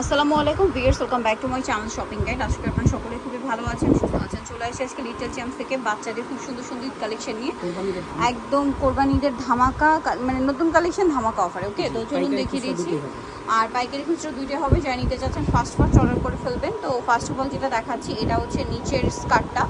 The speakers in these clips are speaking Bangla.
আসসালামু আলাইকুম viewers welcome back to my channel shopping guide. আজকে আপনারা সকলে খুবই ভালো আছেন সুস্থ আছেন। চলে আসে আজকে লিটল চ্যাম্প থেকে বাচ্চাদের খুব সুন্দর সুন্দর কালেকশন নিয়ে। একদম কোরবানিদের ধামাকা মানে নতুন কালেকশন ধামাকা অফার ওকে তো চলুন দেখিয়ে দিয়েছি দিচ্ছি। আর পাইকারি খুচরো দুইটা হবে যা নিতে চাচ্ছেন ফার্স্ট ফার্স্ট অর্ডার করে ফেলবেন। তো ফার্স্ট অফ অল যেটা দেখাচ্ছি এটা হচ্ছে নিচের স্কার্টটা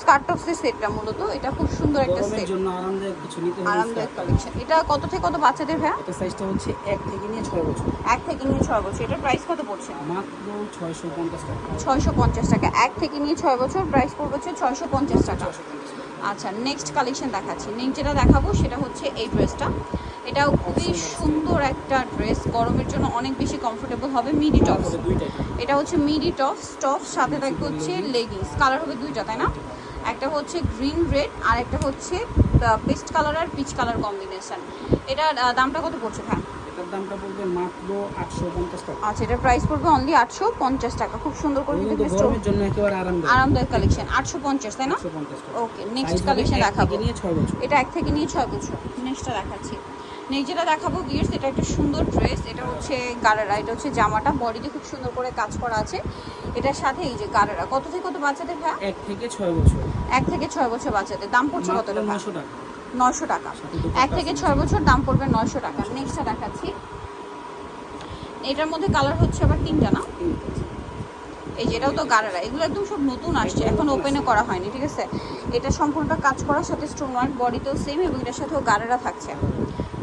স্কার্ট টপসের সেটটা মূলত এটা খুব সুন্দর একটা সেট। জন্য আরামদায়ক কিছু নিতে হলে আরামদায়ক কালেকশন এটা কত থেকে কত বাচ্চাদের ভাইয়া? এটা সাইজটা হচ্ছে এক থেকে নিয়ে ছয় বছর। এক থেকে নিয়ে ছয় বছর। এটার প্রাইস কত পড়ছে? মাত্র ছয়শো পঞ্চাশ টাকা। ছয়শো পঞ্চাশ টাকা। এক থেকে নিয়ে ছয় বছর প্রাইস পড়বে হচ্ছে ছয়শো পঞ্চাশ টাকা। ছয়শো পঞ্চাশ টাকা। আচ্ছা নেক্সট কালেকশন দেখাচ্ছি। নেক্সট যেটা দেখাবো সেটা হচ্ছে এই ড্রেসটা এটাও খুবই সুন্দর একটা ড্রেস গরমের জন্য অনেক বেশি কমফোর্টেবল হবে মিডি টপস এটা হচ্ছে মিডি টপস টপস সাথে থাকবে হচ্ছে লেগিংস কালার হবে দুইটা তাই না? একটা হচ্ছে গ্রিন রেড আর একটা হচ্ছে পেস্ট কালার আর পিচ কালার কম্বিনেশন এটার দামটা কত পড়ছে হ্যাঁ দামটা পড়বে মাত্র আটশো পঞ্চাশ টাকা। আচ্ছা এটার প্রাইস পড়বে অনলি আটশো পঞ্চাশ টাকা। খুব সুন্দর করে কিন্তু গরমের জন্য একেবারে আরামদায়ক। কালেকশন তাই না? ওকে নেক্সট কালেকশন দেখাবো। এটা এক থেকে নিয়ে ছয় বছর। নেক্সটটা দেখাচ্ছি। নেক্সট যেটা দেখাবো গিয়ার্স এটা একটা সুন্দর ড্রেস এটা হচ্ছে গারারা এটা হচ্ছে জামাটা বডিতে খুব সুন্দর করে কাজ করা আছে। এটার সাথে এই যে গারারা কত থেকে কত বাচ্চাদের ভাই? এক থেকে ছয় বছর। এক থেকে ছয় বছর বাচ্চাদের দাম পড়ছে কত মাত্র টাকা। নশো টাকা। এক থেকে ছয় বছর দাম পড়বে নশো টাকা। নেক্সটটা দেখাচ্ছি। এটার মধ্যে কালার হচ্ছে আবার তিনটা না? এই যে এটাও তো গারারা এগুলো একদম সব নতুন আসছে এখন ওপেনে করা হয়নি ঠিক আছে? এটা সম্পূর্ণটা কাজ করার সাথে স্টোন ওয়ার্ক বডিতেও সেম এবং এটার সাথেও গারারা থাকছে।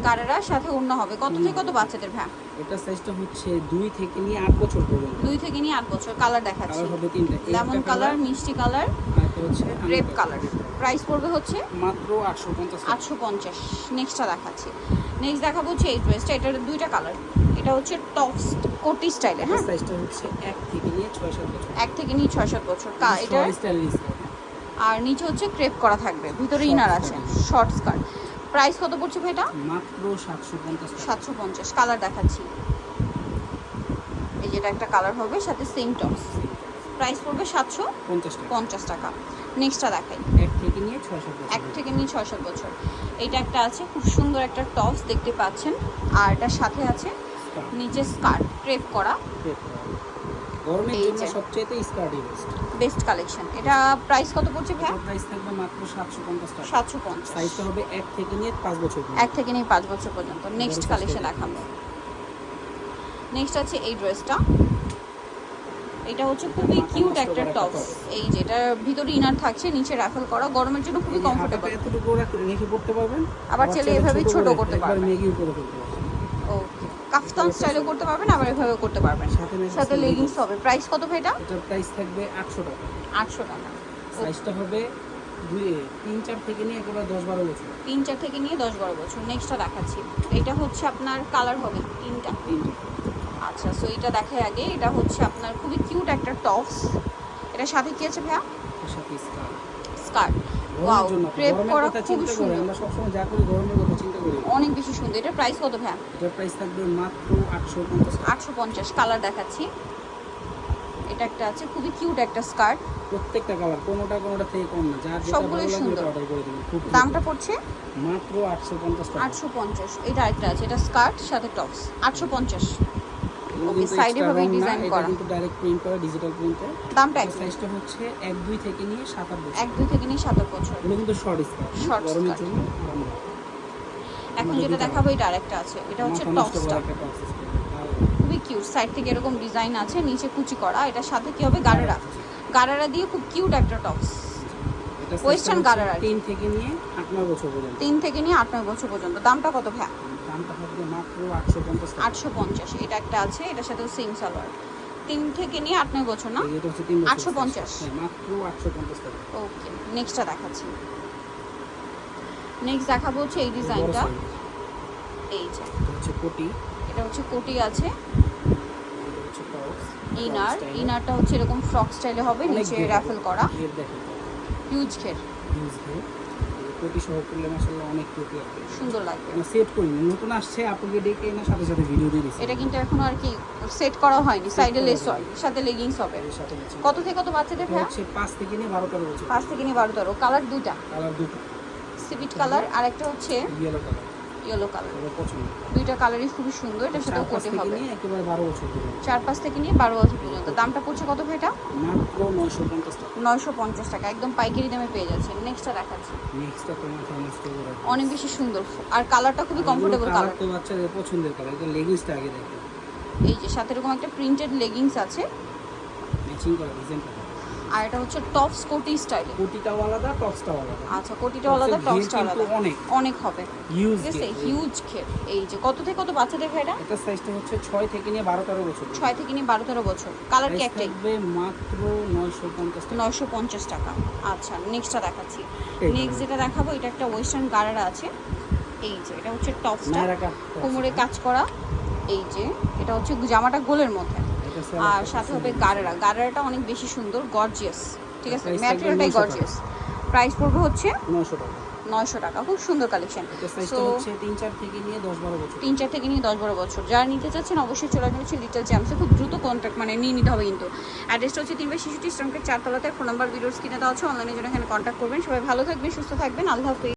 গারারা সাথে অন্য হবে। কত থেকে কত বাচ্চাদের ভ্যা এটা সাইজটা হচ্ছে দুই থেকে নিয়ে আট বছর পর্যন্ত। দুই থেকে নিয়ে আট বছর। কালার দেখাচ্ছি। কালার হবে তিনটা। লেমন কালার মিষ্টি কালার আর হচ্ছে রেড কালার প্রাইস পড়বে হচ্ছে মাত্র আটশো পঞ্চাশ টাকা। আটশো পঞ্চাশ। নেক্সটটা দেখাচ্ছি। নেক্সট দেখাবো হচ্ছে এই ড্রেসটা এটার দুইটা কালার এটা হচ্ছে টপস কোটি স্টাইলে হ্যাঁ? সাইজটা হচ্ছে এক থেকে নিয়ে ছয় সাত বছর। এক থেকে নিয়ে ছয় সাত বছর। কা এটা আর নিচে হচ্ছে ক্রেপ করা থাকবে। ভিতরে ইনার। আছে। শর্ট স্কার্ট প্রাইস কত পড়ছে ভাই এটা মাত্র সাতশো পঞ্চাশ টাকা। সাতশো পঞ্চাশ কালার দেখাচ্ছি। এই যেটা একটা কালার হবে সাথে সেম টপস প্রাইস পড়বে সাতশো পঞ্চাশ টাকা। পঞ্চাশ টাকা। নেক্সটটা দেখাই। এক থেকে নিয়ে ছয় সাত বছর এক থেকে নিয়ে ছয় সাত বছর এইটা একটা আছে খুব সুন্দর একটা টপস দেখতে পাচ্ছেন। আর এটার সাথে আছে নিচে স্কার্ট ক্রেপ crepe করা। গরমের জন্য। সবচেয়ে স্কার্টই বেস্ট বেস্ট কালেকশন এটা প্রাইস কত পড়ছে ভাই প্রাইস থাকবে মাত্র সাতশো পঞ্চাশ টাকা। সাতশো পঞ্চাশ। সাইজটা হবে এক থেকে নিয়ে পাঁচ বছর পর্যন্ত। এক থেকে নিয়ে পাঁচ বছর পর্যন্ত। নেক্সট কালেকশন দেখাবো। নেক্সট আছে এই ড্রেসটা এটা হচ্ছে খুবই কিউট একটা top। এই যেটা ভিতরে ইনার থাকছে নিচে রাফেল করা। গরমের জন্য খুবই কমফোর্টেবল এতটুকু রাখ- পড়তে পারবেন? আবার চাইলে এভাবেই ছোট করে করতে পারবেন। মেগিও করে ফেলতে পারবেন। ওকে কাফতান স্টাইলও করতে পারবেন আবার এভাবে করতে পারবেন। সাথে। লেগিংস হবে। প্রাইস কত ভাই এটা? এটার প্রাইস থাকবে আটশো টাকা। আটশো টাকা। সাইজটা হবে তিন চার থেকে নিয়ে একেবারে দশ বারো বছর। তিন চার থেকে নিয়ে দশ বারো বছর। নেক্সটটা দেখাচ্ছি। এটা হচ্ছে আপনার কালার হবে তিনটা। তিনটে। আচ্ছা সো এটা দেখাই আগে। এটা হচ্ছে আপনার খুবই কিউট একটা টপস এটার সাথে কি আছে ভাইয়া? সাথে স্কার্ট স্কার্ট ওয়াও ক্রেপ করা করে সুন্দর। আমরা সবসময় যা করি গরমের কথা অনেক বেশি সুন্দর। এটার প্রাইস কত ভাইয়া? এটার প্রাইস থাকবে মাত্র আটশো পঞ্চাশ টাকা। আটশো পঞ্চাশ কালার দেখাচ্ছি। এটা একটা আছে খুবই কিউট একটা স্কার্ট প্রত্যেকটা কালার কোনোটা কোনোটা থেকে কম না। যার যেটা সবগুলোই ভালো লাগবে সুন্দর। অর্ডার করে দিবেন। খুব দামটা পড়ছে? মাত্র আটশো পঞ্চাশ টাকা। আটশো পঞ্চাশ এটা একটা আছে এটা স্কার্ট সাথে টপস আটশো পঞ্চাশ। এগুলো Okay, কিন্তু side এ extra ভাবেই রং না, design এটা করা। কিন্তু ডাইরেক্ট প্রিন্ট করা ডিজিটাল প্রিন্টে দামটা এক সাইজটা হচ্ছে এক দুই থেকে নিয়ে সাত আট বছর। এক দুই থেকে নিয়ে সাত আট বছর। এগুলো কিন্তু শর্ট স্কার্ট Short গরমের জন্য। এখন যেটা দেখাবো এটা আরেকটা আছে। এটা হচ্ছে টপসটা খুবই কিউট সাইড থেকে এরকম ডিজাইন আছে নিচে কুচি করা। এটার সাথে কি হবে? গারারা। গারারা দিয়ে খুব কিউট একটা টপস ওয়েস্টার্ন গারারা তিন থেকে নিয়ে আট নয় বছর পর্যন্ত। তিন থেকে নিয়ে আট নয় বছর পর্যন্ত। দামটা কত ভাই দামটা থাকবে মাত্র আটশো পঞ্চাশ আটশো পঞ্চাশ। এটা একটা আছে এটার সাথে সেম সালোয়ার। তিন থেকে নিয়ে আট নয় বছর না? আটশো পঞ্চাশ হচ্ছে তিন বছর। 850 হ্যাঁ, মাত্র আটশো পঞ্চাশ ওকে নেক্সটটা দেখাচ্ছি। নেক্সট দেখাবো হচ্ছে এই ডিজাইনটা। এই যে। হচ্ছে কোটি। এটা হচ্ছে কোটি আছে। ইনার ইনারটা হচ্ছে এরকম ফ্রক স্টাইলে হবে নিচে র্যাফেল করা। হিউজ ঘের। ইউজ দিয়ে কোটি সহ করলে মাসাল্লাহ অনেক কোটি লাগবে। সুন্দর লাগবে। সেট করি নতুন আসছে আপনাকে ডেকে এনে সাথে সাথে ভিডিও দিয়ে এটা কিন্তু এখনও আর কি সেট করা হয়নি। সাইডে করা লেস হয়। সাথে লেগিংস হবে। সাথে কত থেকে কত বাচ্চাদের হচ্ছে পাঁচ থেকে নিয়ে বারো তেরো বছর। পাঁচ থেকে নিয়ে বারো তেরো। কালার দুটা কালার দুটো সিভিট কালার আর একটা হচ্ছে ইয়েলো কালার ইয়েলো কালার পছন্দ দুইটা কালারই খুবই সুন্দর এটা সাথেও পাঁচ কোটে হবে। চার পাঁচ থেকে নিয়ে বারো বছর পর্যন্ত। দামটা পড়ছে কত ভাই এটা? মাত্র নয়শো পঞ্চাশ টাকা। একদম পাইকারি দামে পেয়ে যাচ্ছে নেক্সটটা দেখাচ্ছি। অনেক বেশি সুন্দর। আর কালারটা খুবই কমফোর্টেবল কালার তো বাচ্চাদের পছন্দের কালার এটা লেগিংসটা আগে দেখেন। এই যে সাথে এরকম একটা প্রিন্টেড লেগিংস আছে। ম্যাচিং করা ডিজাইনটা আর এটা হচ্ছে টপস কোটি স্টাইলে। কোটিটাও আলাদা টপসটাও আলাদা। আচ্ছা কোটিটা আলাদা ঘের টপসটা আলাদা। অনেক। অনেক হবে। ঠিক হিউজ খেপ এই যে কত থেকে কত বাচ্চাদের ভাইটা এটা? সাইজটা হচ্ছে ছয় থেকে নিয়ে বারো তেরো বছর। ছয় থেকে নিয়ে বারো তেরো বছর। কালার কি একটাই? থাকবে মাত্র নয়শো পঞ্চাশ টাকা। নয়শো পঞ্চাশ টাকা। আচ্ছা নেক্সটটা দেখাচ্ছি। নেক্সট যেটা দেখাবো এটা একটা ওয়েস্টার্ন গারারা আছে। এই যে এটা হচ্ছে টপসটা। কোমরে কাজ করা। এই যে এটা হচ্ছে জামাটা গোলের মধ্যে। এটা আর সাথে হবে গারারা। গারারাটা অনেক বেশি সুন্দর গর্জিয়াস ঠিক আছে? ম্যাটেরিয়ালটাই গর্জিয়াস প্রাইস পড়বে হচ্ছে নয়শো টাকা। নয়শো টাকা। খুব সুন্দর কালেকশন সো তিন চার থেকে নিয়ে দশ বারো বছর। তিন চার থেকে নিয়ে দশ বারো বছর। যারা নিতে চাচ্ছেন অবশ্যই চলে আসবেন হচ্ছে লিটল চ্যাম্পসে খুব দ্রুত কন্ট্যাক্ট মানে নিয়ে নিতে হবে কিন্তু। অ্যাড্রেসটা হচ্ছে তিনবার শিশুটি স্ট্রমকে চারতলাতে। ফোন নাম্বার ভিডিওস কিনে দেওয়া আছে। অনলাইনে জন্য এখানে কন্ট্যাক্ট করবেন। সবাই ভালো থাকবেন সুস্থ থাকবেন। আল্লাহ হাফিজ।